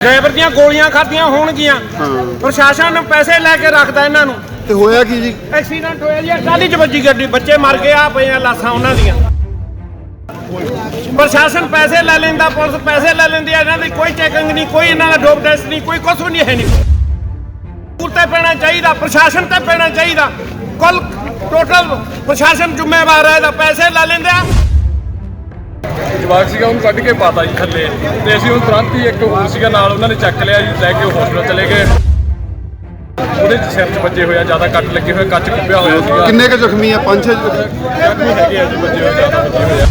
Driver ਦੀਆਂ ਗੋਲੀਆਂ ਖਾਧੀਆਂ ਹੋਣਗੀਆਂ। ਪ੍ਰਸ਼ਾਸਨ ਪੈਸੇ ਲੈ ਕੇ ਰੱਖਦਾ ਇਹਨਾਂ ਨੂੰ। ਤੇ ਹੋਇਆ ਕੀ ਜੀ? ਐਕਸੀਡੈਂਟ ਹੋਇਆ ਜੀ ਟਾਲੀ ਚ ਵੱਜੀ ਗੱਡੀ ਬੱਚੇ ਮਰ ਗਏ ਆ ਪਈਆਂ ਲਾਸਾਂ ਉਹਨਾਂ ਦੀਆਂ। ਪ੍ਰਸ਼ਾਸਨ ਪੈਸੇ ਲੈ ਲੈਂਦਾ ਪੁਲਿਸ ਪੈਸੇ ਲੈ ਲੈਂਦੀ ਆ ਇਹਨਾਂ ਦੀ ਕੋਈ ਚੈਕਿੰਗ ਨਹੀਂ ਕੋਈ ਇਹਨਾਂ ਦਾ ਡੋਪ ਟੈਸਟ ਨਹੀਂ ਕੋਈ ਕੁਝ ਵੀ ਨਹੀਂ ਹੈ ਨਹੀਂ। ਤੇ ਪੈਣਾ ਚਾਹੀਦਾ ਪ੍ਰਸ਼ਾਸਨ ਤੇ ਪੈਣਾ ਚਾਹੀਦਾ। ਕੁੱਲ ਟੋਟਲ ਪ੍ਰਸ਼ਾਸਨ ਜ਼ਿੰਮੇਵਾਰ ਹੈ ਇਹਦਾ ਪੈਸੇ ਲੈ ਲੈਂਦੇ ਆ। ਜਵਾਕ ਸੀਗਾ ਉਹਨੂੰ ਕੱਢ ਕੇ ਪਾਤਾ ਜੀ ਥੱਲੇ। ਤੇ ਅਸੀਂ ਉਹ ਤੁਰੰਤ ਹੀ ਇੱਕ ਹੋਰ ਸੀਗਾ ਨਾਲ ਉਹਨਾਂ ਨੇ ਚੱਕ ਲਿਆ ਜੀ ਲੈ ਕੇ ਉਹ ਹਸਪੀਟਲ ਚਲੇ ਗਏ। ਉਹਦੇ ਚ ਸਿਰ 'ਚ ਵੱਜੇ ਹੋਇਆ ਜ਼ਿਆਦਾ ਕੱਟ ਲੱਗੇ ਹੋਏ ਕੱਚ ਕੁੱਪਿਆ ਹੋਇਆ ਸੀਗਾ। ਕਿੰਨੇ ਕ ਜ਼ਖਮੀ ਆ? ਪੰਜ ਛੇ ਜ਼ਖਮੀ? ਜ਼ਖਮੀ ਹੈਗੇ ਆ ਜੀ ਵੱਜੇ ਹੋਏ ਜ਼ਿਆਦਾ ਵੱਜੇ ਹੋਏ ਆ।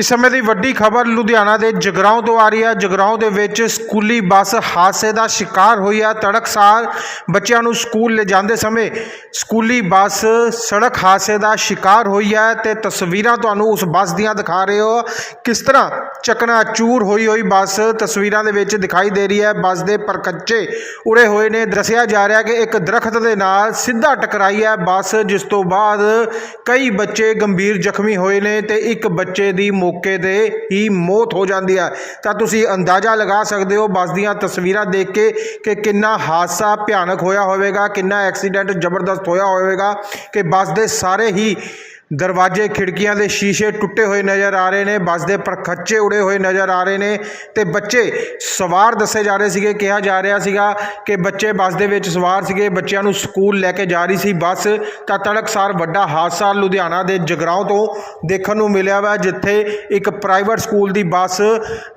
ਇਸ ਸਮੇਂ ਦੀ ਵੱਡੀ ਖਬਰ ਲੁਧਿਆਣਾ ਦੇ ਜਗਰਾਉਂ ਤੋਂ ਆ ਰਹੀ ਹੈ। ਜਗਰਾਉਂ ਦੇ ਵਿੱਚ ਸਕੂਲੀ ਬੱਸ ਹਾਦਸੇ ਦਾ ਸ਼ਿਕਾਰ ਹੋਈ ਹੈ। ਤੜਕਸਾਰ ਬੱਚਿਆਂ ਨੂੰ ਸਕੂਲ ਲੈ ਜਾਂਦੇ ਸਮੇਂ ਸਕੂਲੀ ਬੱਸ ਸੜਕ ਹਾਦਸੇ ਦਾ ਸ਼ਿਕਾਰ ਹੋਈ ਹੈ ਤੇ ਤਸਵੀਰਾਂ ਤੁਹਾਨੂੰ ਉਸ ਬੱਸ ਦੀਆਂ ਦਿਖਾ ਰਹੇ ਹੋ। ਕਿਸ ਤਰ੍ਹਾਂ ਚਕਨਾ ਚੂਰ ਹੋਈ ਹੋਈ ਬੱਸ ਤਸਵੀਰਾਂ ਦੇ ਵਿੱਚ ਦਿਖਾਈ ਦੇ ਰਹੀ ਹੈ। ਬੱਸ ਦੇ ਪਰਕੱਚੇ ਉੜੇ ਹੋਏ ਨੇ। ਦੱਸਿਆ ਜਾ ਰਿਹਾ ਕਿ ਇੱਕ ਦਰਖਤ ਦੇ ਨਾਲ ਸਿੱਧਾ ਟਕਰਾਈ ਹੈ ਬੱਸ, ਜਿਸ ਤੋਂ ਬਾਅਦ ਕਈ ਬੱਚੇ ਗੰਭੀਰ ਜ਼ਖਮੀ ਹੋਏ ਨੇ ਤੇ ਇੱਕ ਬੱਚੇ ਦੀ ਮੌਕੇ ਤੇ ਹੀ ਮੌਤ ਹੋ ਜਾਂਦੀ ਹੈ। ਤਾਂ ਤੁਸੀਂ ਅੰਦਾਜ਼ਾ ਲਗਾ ਸਕਦੇ ਹੋ ਬੱਸ ਦੀਆਂ ਤਸਵੀਰਾਂ ਦੇਖ ਕੇ ਕਿ ਕਿੰਨਾ ਹਾਦਸਾ ਭਿਆਨਕ ਹੋਇਆ ਹੋਵੇਗਾ, ਕਿੰਨਾ ਐਕਸੀਡੈਂਟ ਜ਼ਬਰਦਸਤ ਹੋਇਆ ਹੋਵੇਗਾ ਕਿ ਬੱਸ ਦੇ ਸਾਰੇ ਹੀ ਦਰਵਾਜ਼ੇ ਖਿੜਕੀਆਂ ਦੇ ਸ਼ੀਸ਼ੇ ਟੁੱਟੇ ਹੋਏ ਨਜ਼ਰ ਆ ਰਹੇ ਨੇ, ਬੱਸ ਦੇ ਪਰਖੱਚੇ ਉੜੇ ਹੋਏ ਨਜ਼ਰ ਆ ਰਹੇ ਨੇ ਤੇ ਬੱਚੇ ਸਵਾਰ ਦੱਸੇ ਜਾ ਰਹੇ ਸੀਗੇ, ਕਿਹਾ ਜਾ ਰਿਹਾ ਸੀਗਾ ਕਿ ਬੱਚੇ ਬੱਸ ਦੇ ਵਿੱਚ ਸਵਾਰ ਸੀਗੇ, ਬੱਚਿਆਂ ਨੂੰ ਸਕੂਲ ਲੈ ਕੇ ਜਾ ਰਹੀ ਸੀ ਬੱਸ। ਤਾਂ ਤੜਕਸਾਰ ਵੱਡਾ ਹਾਦਸਾ ਲੁਧਿਆਣਾ ਦੇ ਜਗਰਾਉਂ ਤੋਂ ਦੇਖਣ ਨੂੰ ਮਿਲਿਆ ਵਾ, ਜਿੱਥੇ ਇੱਕ ਪ੍ਰਾਈਵੇਟ ਸਕੂਲ ਦੀ ਬੱਸ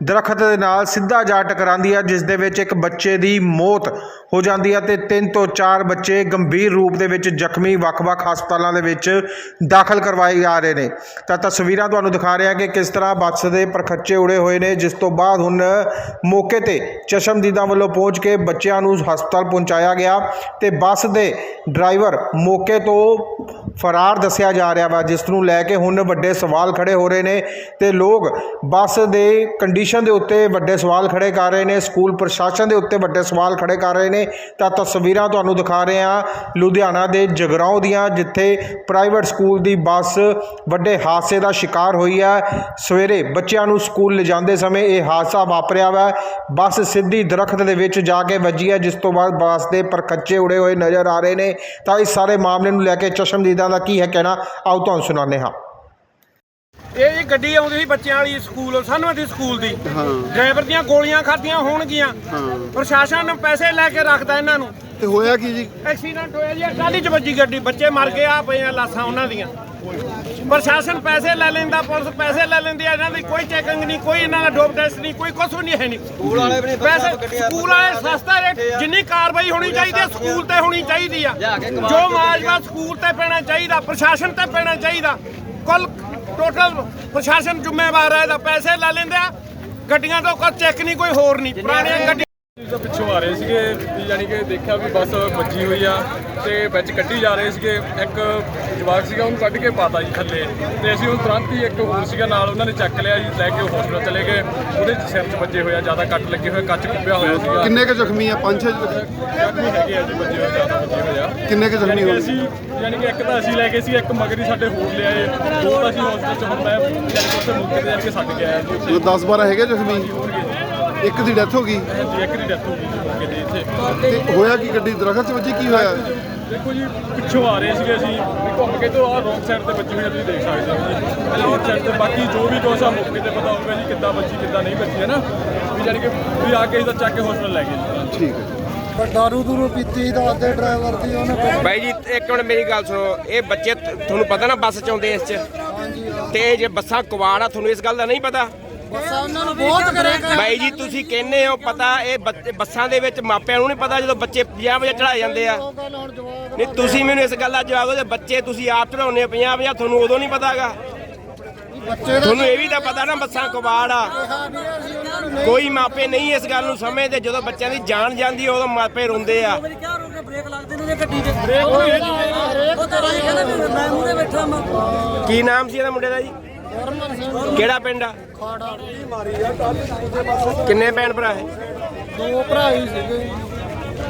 ਦਰਖਤ ਦੇ ਨਾਲ ਸਿੱਧਾ ਜਾ ਟਕਰਾਉਂਦੀ ਹੈ ਜਿਸ ਦੇ ਵਿੱਚ ਇੱਕ ਬੱਚੇ ਦੀ ਮੌਤ ਹੋ ਜਾਂਦੀ ਹੈ ਤੇ ਤਿੰਨ ਤੋਂ ਚਾਰ ਬੱਚੇ ਗੰਭੀਰ ਰੂਪ ਦੇ ਵਿੱਚ ਜ਼ਖਮੀ ਵੱਖ-ਵੱਖ ਹਸਪਤਾਲਾਂ ਦੇ ਵਿੱਚ ਦਾਖਲ ਕਰਵਾਏ ਜਾ ਰਹੇ ਨੇ। ਤਾਂ ਤਸਵੀਰਾਂ ਤੁਹਾਨੂੰ ਦਿਖਾ ਰਿਹਾ ਕਿ ਕਿਸ ਤਰ੍ਹਾਂ ਬੱਸ ਦੇ ਪਰਖੱਚੇ ਉੜੇ ਹੋਏ ਨੇ, ਜਿਸ ਤੋਂ ਬਾਅਦ ਹੁਣ ਮੌਕੇ ਤੇ ਚਸ਼ਮਦੀਦਾਂ ਵੱਲੋਂ ਪਹੁੰਚ ਕੇ ਬੱਚਿਆਂ ਨੂੰ ਹਸਪਤਾਲ ਪਹੁੰਚਾਇਆ ਗਿਆ ਤੇ ਬੱਸ ਦੇ ਡਰਾਈਵਰ ਮੌਕੇ ਤੋਂ ਫਰਾਰ ਦੱਸਿਆ ਜਾ ਰਿਹਾ ਵਾ, ਜਿਸ ਨੂੰ ਲੈ ਕੇ ਹੁਣ ਵੱਡੇ ਸਵਾਲ ਖੜੇ ਹੋ ਰਹੇ ਨੇ ਤੇ ਲੋਕ ਬੱਸ ਦੇ ਕੰਡੀਸ਼ਨ ਦੇ ਉੱਤੇ ਵੱਡੇ ਸਵਾਲ ਖੜੇ ਕਰ ਰਹੇ ਨੇ, ਸਕੂਲ ਪ੍ਰਸ਼ਾਸਨ ਦੇ ਉੱਤੇ ਵੱਡੇ ਸਵਾਲ ਖੜੇ ਕਰ ਰਹੇ ਨੇ। ਤਾਂ ਤਸਵੀਰਾਂ ਤੁਹਾਨੂੰ ਦਿਖਾ ਰਹੇ ਹਾਂ ਲੁਧਿਆਣਾ ਦੇ ਜਗਰਾਉਂ ਦੀਆਂ, ਜਿੱਥੇ ਪ੍ਰਾਈਵੇਟ ਸਕੂਲ ਦੀ ਬੱਸ ਵੱਡੇ ਹਾਦਸੇ ਦਾ ਸ਼ਿਕਾਰ ਹੋਈ ਹੈ। ਸਵੇਰੇ ਬੱਚਿਆਂ ਨੂੰ ਸਕੂਲ ਲਿਜਾਂਦੇ ਸਮੇਂ ਇਹ ਹਾਦਸਾ ਵਾਪਰਿਆ ਵਾ। ਬੱਸ ਸਿੱਧੀ ਦਰਖਤ ਦੇ ਵਿੱਚ ਜਾ ਕੇ ਵੱਜੀ ਹੈ ਜਿਸ ਤੋਂ ਬਾਅਦ ਬੱਸ ਦੇ ਪਰਖੱਚੇ ਉੜੇ ਹੋਏ ਨਜ਼ਰ ਆ ਰਹੇ ਨੇ। ਤਾਂ ਇਸ ਸਾਰੇ ਮਾਮਲੇ ਨੂੰ ਲੈ ਕੇ ਚਸ਼ਮਦੀਦਾਂ ਦਾ ਕੀ ਹੈ ਕਹਿਣਾ? ਆਓ ਤੁਹਾਨੂੰ ਸੁਣਾਉਂਦੇ ਹਾਂ। ਇਹ ਜੀ ਗੱਡੀ ਆਉਂਦੀ ਸੀ ਬੱਚਿਆਂ ਵਾਲੀ ਸਕੂਲ ਸਾਨੂੰ ਦੀ ਸਕੂਲ ਦੀ। ਹਾਂ। ਡਰਾਈਵਰ ਦੀਆਂ ਗੋਲੀਆਂ ਖਾਧੀਆਂ ਹੋਣਗੀਆਂ। ਹਾਂ। ਪ੍ਰਸ਼ਾਸਨ ਪੈਸੇ ਲੈ ਕੇ ਰੱਖਦਾ ਇਹਨਾਂ ਨੂੰ। ਤੇ ਹੋਇਆ ਕੀ ਜੀ? ਐਕਸੀਡੈਂਟ ਹੋਇਆ ਜੀ ਟਾਲੀ ਚ ਵੱਜੀ ਗੱਡੀ। ਬੱਚੇ ਮਰ ਗਏ ਆ ਪਈਆਂ ਲਾਸਾਂ ਉਹਨਾਂ ਦੀਆਂ। ਪ੍ਰਸ਼ਾਸਨ ਪੈਸੇ ਲੈ ਲੈਂਦਾ ਪੁਲਿਸ ਪੈਸੇ ਲੈ ਲੈਂਦੀ ਆ ਇਹਨਾਂ ਦੀ ਕੋਈ ਚੈਕਿੰਗ ਨਹੀਂ ਕੋਈ ਇਹਨਾਂ ਦਾ ਡੋਪ ਟੈਸਟ ਨਹੀਂ ਕੋਈ ਕੁਝ ਵੀ ਨਹੀਂ ਹੈ ਨਹੀਂ। ਸਕੂਲ ਵਾਲੇ ਵੀ ਨਹੀਂ ਪੈਸੇ ਸਕੂਲ ਵਾਲੇ ਸਸਤਾ ਰੇਟ ਜਿੰਨੀ ਕਾਰਵਾਈ ਹੋਣੀ ਚਾਹੀਦੀ ਹੈ ਸਕੂਲ ਤੇ ਹੋਣੀ ਚਾਹੀਦੀ ਆ। ਜੋ ਮਾਜਵਾ ਸਕੂਲ ਤੇ ਪੈਣਾ ਚਾਹੀਦਾ ਪ੍ਰਸ਼ਾਸਨ ਤੇ ਪੈਣਾ ਚਾਹੀਦਾ ਕੁੱਲ ਟੋਟਲ ਪ੍ਰਸ਼ਾਸਨ ਜ਼ਿੰਮੇਵਾਰ ਹੈ ਇਹਦਾ ਪੈਸੇ ਲੈ ਲੈਂਦੇ ਆ ਗੱਡੀਆਂ ਤੋਂ ਕੋਈ ਚੈੱਕ ਨਹੀਂ ਕੋਈ ਹੋਰ ਨਹੀਂ ਪੁਰਾਣੀਆਂ ਗੱਡੀਆਂ ਤਾਂ ਪਿੱਛੋਂ ਆ ਰਹੇ ਸੀਗੇ ਵੀ ਯਾਨੀ ਕਿ ਦੇਖਿਆ ਵੀ ਬੱਸ ਵੱਜੀ ਹੋਈ ਆ ਤੇ ਵਿੱਚ ਕੱਢੀ ਜਾ ਰਹੇ ਸੀਗੇ। ਇੱਕ ਜਵਾਕ ਸੀਗਾ ਉਹਨੂੰ ਕੱਢ ਕੇ ਪਾਤਾ ਜੀ ਥੱਲੇ। ਤੇ ਅਸੀਂ ਉਹ ਤੁਰੰਤ ਹੀ ਇੱਕ ਹੋਰ ਸੀਗਾ ਨਾਲ ਉਹਨਾਂ ਨੇ ਚੱਕ ਲਿਆ ਜੀ ਲੈ ਕੇ ਹਸਪੀਟਲ ਚਲੇ ਗਏ। ਉਹਦੇ ਚ ਸਿਰ 'ਚ ਵੱਜੇ ਹੋਇਆ ਜ਼ਿਆਦਾ ਕੱਟ ਲੱਗੇ ਹੋਏ ਕੱਚ ਕੁੱਪਿਆ ਹੋਇਆ ਸੀਗਾ। ਕਿੰਨੇ ਕ ਜ਼ਖਮੀ ਆ? ਪੰਜ ਛੇ ਜ਼ਖਮੀ? ਹੈਗੇ ਆ ਜੀ ਵੱਜੇ ਹੋਏ ਜ਼ਿਆਦਾ ਵੱਜੇ ਹੋਏ ਆ। ਕਿੰਨੇ ਕ ਜ਼ਖਮੀ ਕਿ ਹੋਏ ਅਸੀਂ ਯਾਨੀ ਕਿ ਇੱਕ ਤਾਂ ਅਸੀਂ ਲੈ ਗਏ ਸੀ ਇੱਕ ਮਗਰੀ ਸਾਡੇ ਹੋਰ ਲਿਆਏ। ਦੋ ਤਾਂ ਅਸੀਂ ਹਸਪੀਟਲ ਚ ਹੁੰਦਾ ਹੈ ਯਾਨੀ ਕਿ ਉੱਥੇ ਮੁੱਕੇ ਤੇ ਯਾਨੀ ਕਿ ਛੱਡ ਕੇ ਆਏ ਜੀ 10 12 ਹੈਗੇ ਜ਼ਖਮੀ? ਇੱਕ ਦੀ ਡੈਥ ਹੋ ਗਈ। ਹਾਂਜੀ ਇੱਕ ਦੀ ਡੈਥ ਹੋ ਗਈ ਜੀ ਮੌਕੇ ਤੇ ਇੱਥੇ। ਤੇ ਹੋਇਆ ਕੀ ਗੱਡੀ ਦਰਖਤ 'ਚ ਵੱਜੀ ਕੀ ਹੋਇਆ? ਦੇਖੋ ਜੀ ਪਿੱਛੋਂ ਆ ਰਹੇ ਸੀਗੇ ਅਸੀਂ। ਵੀ ਘੁੰਮ ਕੇ ਤੋਂ ਆਹ ਰੋਂਗ ਸਾਈਡ ਤੇ ਬੱਜੀ ਹੋਈ ਆ, ਤੁਸੀਂ ਦੇਖ ਸਕਦੇ ਹੋ ਜੀ। ਰੋਂਗ ਸਾਈਡ ਤੇ ਬਾਕੀ ਜੋ ਵੀ ਕੁਛ ਆ ਮੌਕੇ ਤੇ ਪਤਾ ਹੋਊਗਾ ਜੀ ਕਿੱਦਾਂ ਬੱਜੀ ਕਿੱਦਾਂ ਨਹੀਂ ਬੱਜੀ ਹੈ ਨਾ? ਵੀ ਜਾਨੀ ਕਿ ਵੀ ਆ ਕੇ ਇਹਦਾ ਚੱਕ ਕੇ ਹਸਪੀਟਲ ਲੈ ਗਏ ਜੀ। ਠੀਕ ਹੈ। ਪਰ ਦਾਰੂ ਦੂਰੂ ਪੀਤੀ ਦੱਸਦੇ ਡਰਾਈਵਰ ਦੀ ਉਹਨੇ ਬਾਈ ਜੀ ਇੱਕ ਮਿੰਟ ਮੇਰੀ ਗੱਲ ਸੁਣੋ। ਇਹ ਬੱਚੇ ਤ- ਤੁਹਾਨੂੰ ਪਤਾ ਨਾ ਬੱਸ ਚ ਆਉਂਦੇ ਇਸ ਚ। ਤੇ ਇਹ ਜੇ ਬੱਸਾਂ ਕੁਵਾੜ ਆ ਤੁਹਾਨੂੰ ਇਸ ਗੱਲ ਦਾ ਨਹੀਂ ਪਤਾ? ਬੱਸਾਂ ਉਹਨਾਂ ਨੂੰ ਬਹੁਤ ਕਰੇਗਾ ਬਾਈ ਜੀ ਤੁਸੀਂ ਕਹਿੰਦੇ ਹੋ ਪਤਾ ਇਹ ਬੱਚੇ- ਬੱਸਾਂ ਦੇ ਵਿੱਚ ਮਾਪਿਆਂ ਨੂੰ ਨਹੀਂ ਪਤਾ ਜਦੋਂ ਬੱਚੇ 50 ਵਜੇ ਚੜਾਏ ਜਾਂਦੇ ਆ। ਉਹ ਗੱਲ ਹੁਣ ਜਵਾਬ ਨਹੀਂ ਤੁਸੀਂ ਮੈਨੂੰ ਇਸ ਗੱਲ ਦਾ ਜਵਾਬ ਦਿਓ ਜੇ ਬੱਚੇ ਤੁਸੀਂ ਆਪ ਚੜਾਉਂਦੇ 50 50 ਤੁਹਾਨੂੰ ਉਦੋਂ ਨਹੀਂ ਪਤਾਗਾ। ਬੱਚੇ ਦਾ ਤੁਹਾਨੂੰ ਇਹ ਵੀ ਤਾਂ ਪਤਾ ਨਾ ਬੱਸਾਂ ਕੁਵਾੜ ਆ। ਕਿਹਾ ਵੀ ਅਸੀਂ ਉਹਨਾਂ ਨੂੰ ਨਹੀਂ ਕੋਈ ਮਾਪੇ ਨਹੀਂ ਇਸ ਗੱਲ ਨੂੰ ਸਮਝਦੇ ਜਦੋਂ ਬੱਚਿਆਂ ਦੀ ਜਾਨ ਜਾਂਦੀ ਹੈ ਉਦੋਂ ਮਾਪੇ ਰੋਂਦੇ ਆ। ਮੇਰੀ ਕਿਆ ਰੋਕੇ ਬ੍ਰੇਕ ਲੱਗਦੇ ਨੇ ਗੱਡੀ ਦੇ। ਬ੍ਰੇਕ ਹੋਈ ਉਹ ਤੇਰਾ ਹੀ ਕਹਿੰਦਾ ਵੀ ਮੈਂ ਮੂਰੇ ਬੈਠਾ ਮੈਂ ਕੀ ਨਾਮ ਸੀ ਇਹਦਾ ਮੁੰਡੇ ਦਾ ਜੀ? ਕਿਹੜਾ ਪਿੰਡ ਆ? ਖਾੜਾ ਕਿੰਨੇ ਭੈਣ ਭਰਾ ਹੈ? ਦੋ ਭਰਾ ਹੀ ਸੀਗੇ